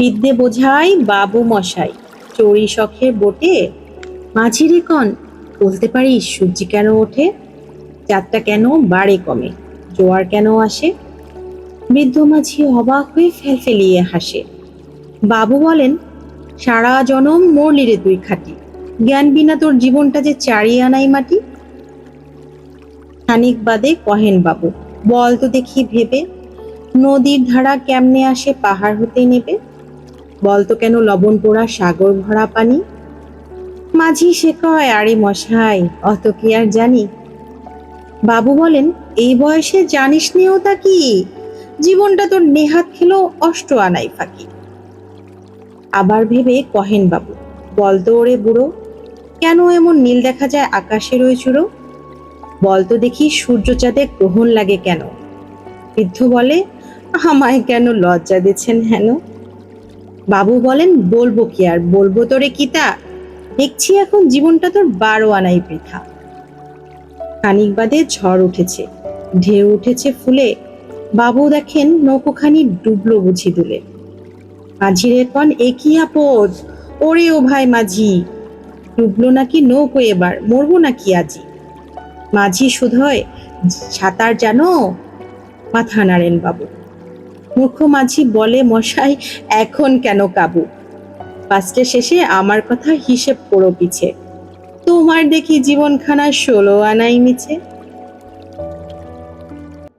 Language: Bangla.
বিদ্যে বোঝাই, বাবু মশাই। চড়ি শখের বোটে মাঝি রে কন, বলতে পারি সূর্যি কেন ওঠে? চাঁদটা কেন বাড়ে কমে? জোয়ার কেন আসে? বৃদ্ধ মাঝি অবাক হয়ে ফেলফেলিয়ে হাসে। বাবু বলেন, সারা জনম মরলি রে তুই খাটি। জ্ঞান বিনা তোর জীবনটা যে চারিয়ে আনাই মাটি? খানিক বাদে কহেন বাবু, বল তো দেখি ভেবে, নদীর ধারা কেমনে আসে পাহাড় হতে নেবে? বলতো কেন লবণ পোড়া সাগর ভরা পানি? মাঝি সে কয়, আরে মশাই, অত কি আর জানি? বাবু বলেন, এই বয়সে জানিস নিও তা কি? জীবনটা তোর নেহাত খেলো অষ্ট আনাই ফাঁকি। আবার ভেবে কহেন বাবু, বলতো ওরে বুড়ো, কেন এমন নীল দেখা যায় আকাশের ওই বলতো দেখি সূর্য চাঁদে গ্রহণ লাগে কেন? বৃদ্ধ বলে, আমায় কেন লজ্জা দিচ্ছেন হেন? বাবু বলেন, বলব কি আর? বলব তোরে কিতা দেখছি এখন জীবনটা তোর বারো আনাই বৃথা। খানিক বাদে ঝড় উঠেছে। ঢেউ উঠেছে ফুলে। বাবু দেখেন নৌকোখানি ডুবলো বুঝি দুলে। মাঝিরে কন একই আপদ? ওরে ও ভাই মাঝি, ডুবলো নাকি নৌকো এবার? মরবো নাকি আজি? মাঝি শুধয় সাঁতার জানো? মাথা নাড়েন বাবু। মূর্খ মাঝি বলে, মশাই, এখন কেন কাবু? পাঁচটা শেষে আমার কথা হিসেব করো পিছে। তোমার দেখি জীবনখানা ষোলো আনাই মিছে।